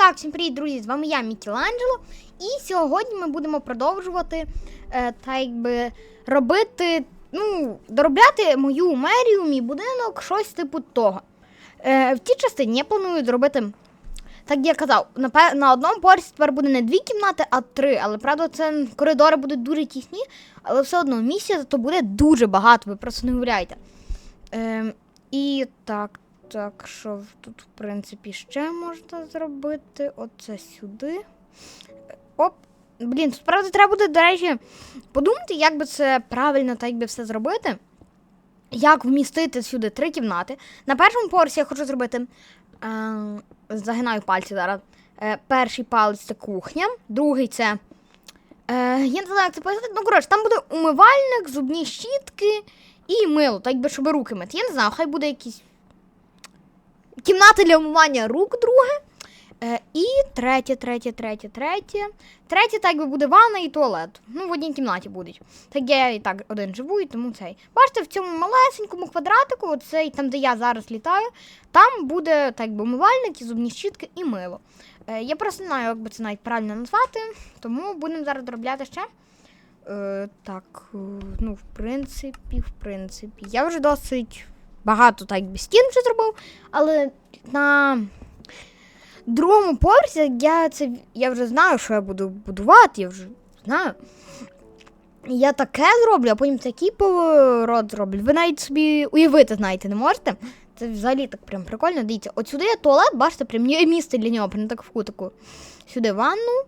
так, всім привіт, друзі! З вами я, Мікеланджело. І сьогодні ми будемо продовжувати е, так якби робити, ну, доробляти мою мерію, мій будинок, щось типу того. Е, в тій частині я планую зробити, так як я казав, на, на одному поверсі тепер буде не дві кімнати, а три. Але правда, це коридори будуть дуже тісні, але все одно місця то буде дуже багато, ви просто не уявляєте. Е, і так, так, що тут, в принципі, ще можна зробити? Оце сюди. Оп. Блін, тут правда треба буде, до речі, подумати, як би це правильно так би все зробити. Як вмістити сюди три кімнати. На першому поверсі я хочу зробити. Е, загинаю пальці зараз. Е, перший палець це кухня, другий це. Е, я не знаю, як це пояснити. Ну, коротше, там буде умивальник, зубні щітки і мило, так би, щоб руки мити. Я не знаю, хай буде якийсь кімната для вмивання рук друге. Е, і третє, третє, третє, третє. Третє, так би буде ванна і туалет. Ну, в одній кімнаті будуть. Так я і так один живу, і тому цей. Бачите, в цьому малесенькому квадратику, оцей, там, де я зараз літаю, там буде так би умивальник, і зубні щітки і мило. Е, я просто не знаю, як би це навіть правильно назвати, тому будемо зараз доробляти ще. Е, так, е, ну, в принципі, в принципі. Я вже досить багато так би стін вже зробив, але на другому поверсі я це я вже знаю, що я буду будувати, я вже знаю. Я таке зроблю, а потім такий поворот зроблю. Ви навіть собі уявити, знаєте, не можете. Це взагалі так прям прикольно. Дивіться, от сюди є туалет, бачите, прям є місце для нього, прям так в кутику. Сюди ванну,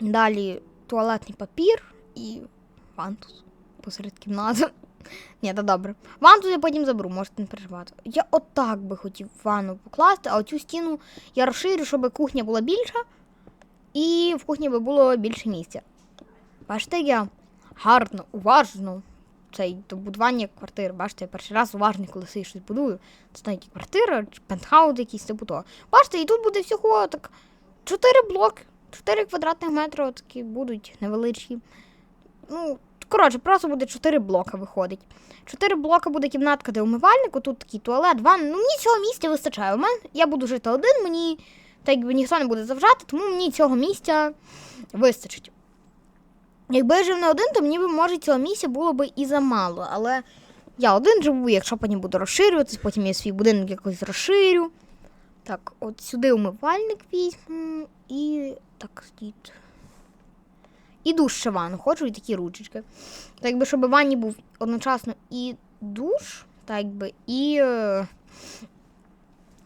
далі туалетний папір і вантус посеред кімнати. Ні, то добре. Вантус я потім заберу, можете не переживати. Я отак би хотів ванну покласти, а оцю стіну я розширю, щоб кухня була більша, і в кухні би було більше місця. Бачите, я гарно, уважно. Цей добудування квартири. Бачите, я перший раз уважний, коли си щось будую. Це навіть квартира, пентхаус якийсь типу того. Бачите, і тут буде всього так 4 блоки, 4 квадратних метри такі будуть невеличкі. Ну, коротше, просто буде 4 блока виходить. 4 блока буде кімнатка, де умивальник, тут такий туалет, ванна. Ну, мені цього місця вистачає. У мене я буду жити один, мені так якби ніхто не буде завжати, тому мені цього місця вистачить. Якби я жив не один, то мені б, може, цього місця було б і замало. Але я один живу, якщо потім буду розширюватись, потім я свій будинок якось розширю. Так, от сюди умивальник візьму і так стіть. І душ ще ванну хочу, і такі ручечки. Так якби, щоб в ванні був одночасно і душ, так якби, і,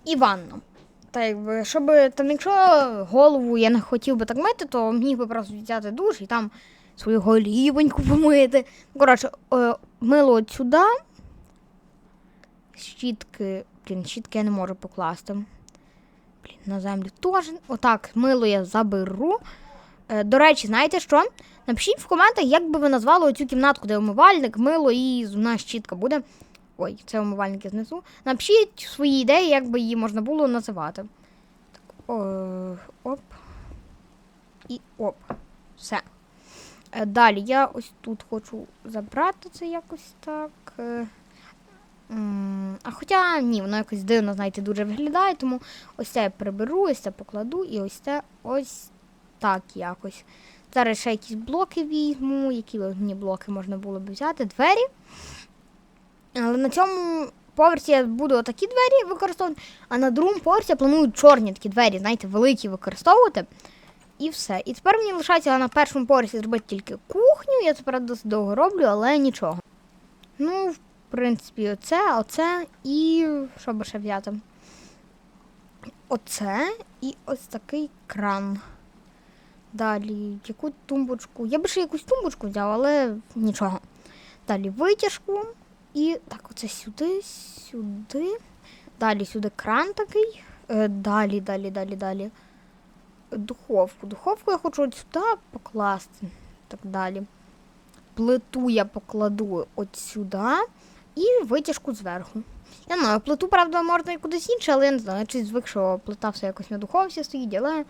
і ванна. Так якби, щоб там, якщо голову я не хотів би так мити, то міг би просто взяти душ і там свою голівоньку помити. Коротше, е, мило от сюди. Щітки. Блін, щітки я не можу покласти. Блін, на землю теж. Отак, мило я заберу. Е, До речі, знаєте що? Напишіть в коментах, як би ви назвали оцю кімнатку, де умивальник, мило і зубна щітка буде. Ой, це умивальник я знесу. Напишіть свої ідеї, як би її можна було називати. Так, о, оп. І оп. Все. Е, Далі я ось тут хочу забрати це якось так. е. А хоча ні, воно якось дивно, знаєте, дуже виглядає, тому ось це я приберу, ось це покладу і ось це ось так якось. Зараз ще якісь блоки візьму, які мені блоки можна було б взяти, двері. Але на цьому поверсі я буду отакі двері використовувати, а на другому поверсі я планую чорні такі двері, знаєте, великі використовувати. І все. І тепер мені лишається на першому поверсі зробити тільки кухню. Я правда досить довго роблю, але нічого. Ну, в принципі, оце, оце і що би ще взяти? Оце і ось такий кран. Далі яку тумбочку. Я би ще якусь тумбочку взяв, але нічого. Далі витяжку. І так, оце сюди, сюди. Далі сюди кран такий. Е, далі, далі, далі, далі. Духовку. Духовку я хочу от сюди покласти. Так далі. Плиту я покладу от сюди і витяжку зверху. Я знаю, плиту, правда, можна і кудись інше, але я не знаю, чи звик, що плита все якось на духовці стоїть, але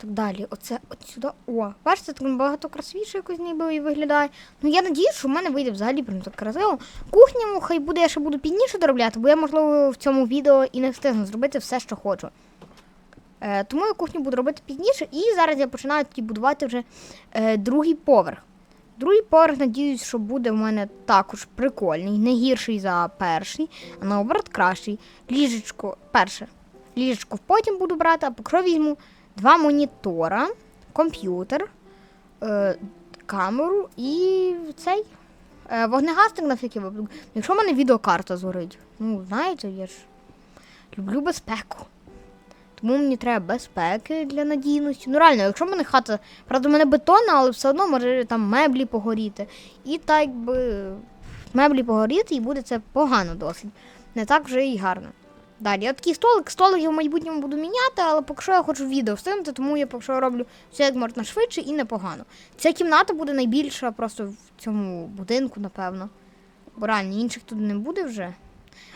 так далі. Оце от сюди. О, бачите, так набагато красивіше якось ніби виглядає. Ну я надіюсь, що в мене вийде взагалі прям так красиво. Кухню хай буде, я ще буду пізніше доробляти, бо я, можливо, в цьому відео і не встигну зробити все, що хочу. Е, тому я кухню буду робити пізніше. І зараз я починаю тоді будувати вже е, другий поверх. Другий поверх, надіюсь, що буде в мене також прикольний, не гірший за перший, а наоборот кращий. Ліжечко, перше. Ліжечко потім буду брати, а поки що візьму два монітора, комп'ютер, е, камеру і цей е, вогнегасник на всякий випадок. Якщо в мене відеокарта згорить, ну знаєте, я ж люблю безпеку. Тому мені треба безпеки для надійності. Ну реально, якщо в мене хата, правда, в мене бетонна, але все одно може там меблі погоріти. І так би меблі погоріти, і буде це погано досить. Не так вже і гарно. Далі, от такий столик. Столик я в майбутньому буду міняти, але поки що я хочу відео встигнути, тому я поки що роблю все як можна швидше і непогано. Ця кімната буде найбільша просто в цьому будинку, напевно. Бо реально інших тут не буде вже.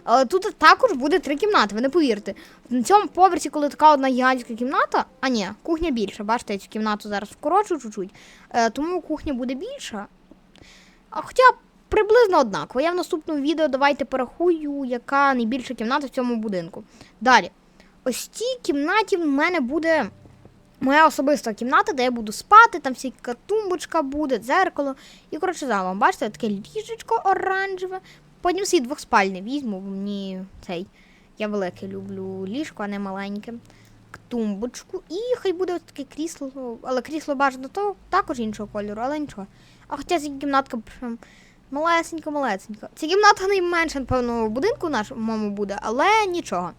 Але тут також буде три кімнати, ви не повірте. На цьому поверсі, коли така одна гігантська кімната, а ні, кухня більша. Бачите, я цю кімнату зараз вкорочу чуть-чуть. Е, тому кухня буде більша. А хоча приблизно однаково. Я в наступному відео давайте порахую, яка найбільша кімната в цьому будинку. Далі. Ось цій кімнаті в мене буде моя особиста кімната, де я буду спати, там всяка тумбочка буде, дзеркало. І, коротше, загалом, бачите, таке ліжечко оранжеве. Потім свій двохспальний візьму, мені цей. Я велике люблю ліжко, а не маленьке. Тумбочку. І хай буде ось таке крісло, але крісло бажано то також іншого кольору, але нічого. А хоча ця кімнатка прям малесенька, малесенька. Ця кімната найменша, напевно, в будинку нашому буде, але нічого.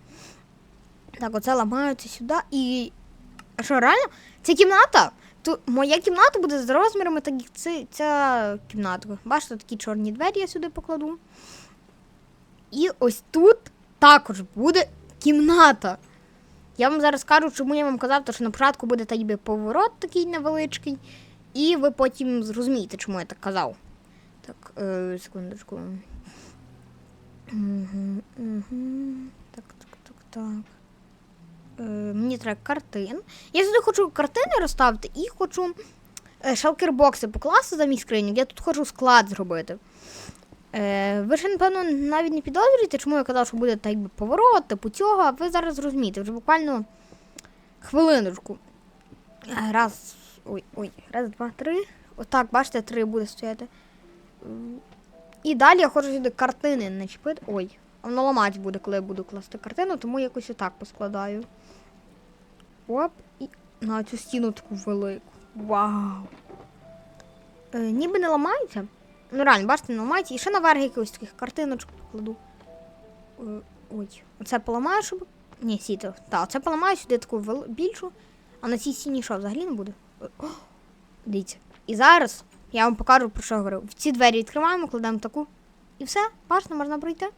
Так, оце ламаються сюди. І. А що, реально? Ця кімната? То моя кімната буде з розмірами, так як це, ця кімнатка. Бачите, такі чорні двері я сюди покладу. І ось тут також буде кімната. Я вам зараз скажу, чому я вам казав, що на початку буде так би поворот такий невеличкий, і ви потім зрозумієте, чому я так казав. Так, е, секундочку. Угу, угу. Так, так, так, так. Е, мені треба картин. Я сюди хочу картини розставити і хочу е, шалкербокси покласти замість скриньок. Я тут хочу склад зробити. Е, ви ще, напевно, навіть не підозрюєте, чому я казав, що буде так поворот, типу цього, а ви зараз зрозумієте. Вже буквально хвилиночку. Е, Раз. Ой, ой, раз, два, три. Отак, бачите, три буде стояти. І далі я хочу сюди картини начепити. Ой, воно ламати буде, коли я буду класти картину, тому якось отак поскладаю. Оп, і на цю стіну таку велику. Вау! Е, ніби не ламається. Ну реально, бачите, не ламається. І ще наверх якихось таких картиночок покладу. Е, ой, оце поламаю, щоб. Ні, сіто. Так, це поламаю сюди таку вел- більшу, а на цій стіні що, взагалі не буде? О, дивіться. І зараз я вам покажу, про що я говорив. В ці двері відкриваємо, кладемо таку. І все, бачите, можна пройти.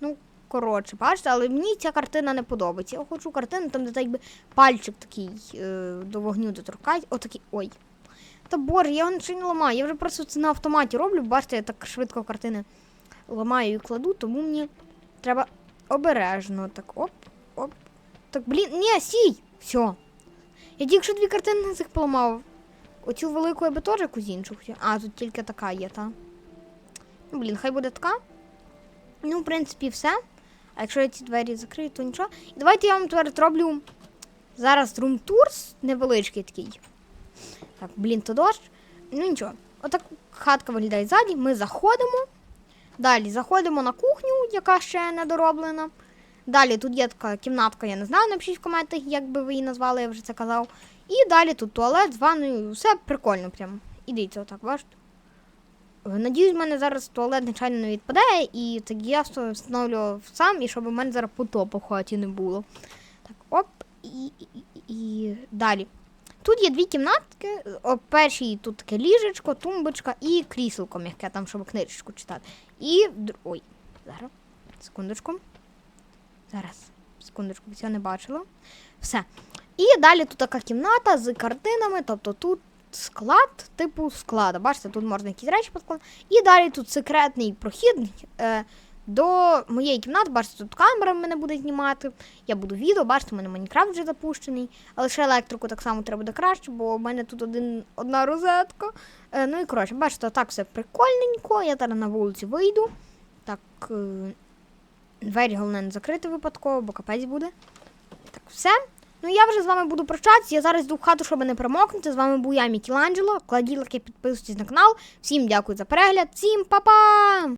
Ну, коротше, бачите, але мені ця картина не подобається. Я хочу картину, там, де так би пальчик такий е, до вогню доторкається. Отакий. Ой. Та боже, я його нічого не ламаю. Я вже просто це на автоматі роблю. Бачите, я так швидко картини ламаю і кладу, тому мені треба обережно. Так, оп, оп. Так, блін, ні, сій! Все. Я тільки що дві картини на цих поламав. Оцю велику я би теж якусь іншу хотіла. А, тут тільки така є, та. Ну, блін, хай буде така. Ну, в принципі, все. А якщо я ці двері закрию, то нічого. І давайте я вам тепер зроблю зараз рум-тур невеличкий такий. Так, блін, то дощ. Ну нічого. Отак хатка виглядає ззаді. Ми заходимо. Далі заходимо на кухню, яка ще не дороблена. Далі тут є така кімнатка, я не знаю, напишіть в коментах, як би ви її назвали, я вже це казав. І далі тут туалет з ванною, все прикольно прям. І дивіться, отак, бачите. Е, Надіюсь, в мене зараз туалет нечайно не відпаде, і так я встановлював сам, і щоб у мене зараз потопу в хаті не було. Так, оп, і, і, і далі. Тут є дві кімнатки. О, першій тут таке ліжечко, тумбочка і кріселко м'яке, там, щоб книжечку читати. І. Ой, зараз. Секундочку. Зараз. Секундочку, цього не бачила. Все. І далі тут така кімната з картинами, тобто тут склад, типу склада. Бачите, тут можна якісь речі поскладати. І далі тут секретний прохід е, до моєї кімнати. Бачите, тут камера мене буде знімати. Я буду відео, бачите, у мене Майнкрафт вже запущений. Але ще електрику так само треба буде краще, бо в мене тут один, одна розетка. Е, ну і коротше, бачите, так все прикольненько. Я зараз на вулицю вийду. Так, е, двері головне не закрити випадково, бо капець буде. Так, все. Ну я вже з вами буду прощатися. Я зараз йду в хату, щоб не промокнути. З вами був я, Мікеланджело. Кладіть лайки, підписуйтесь на канал. Всім дякую за перегляд, всім па-па!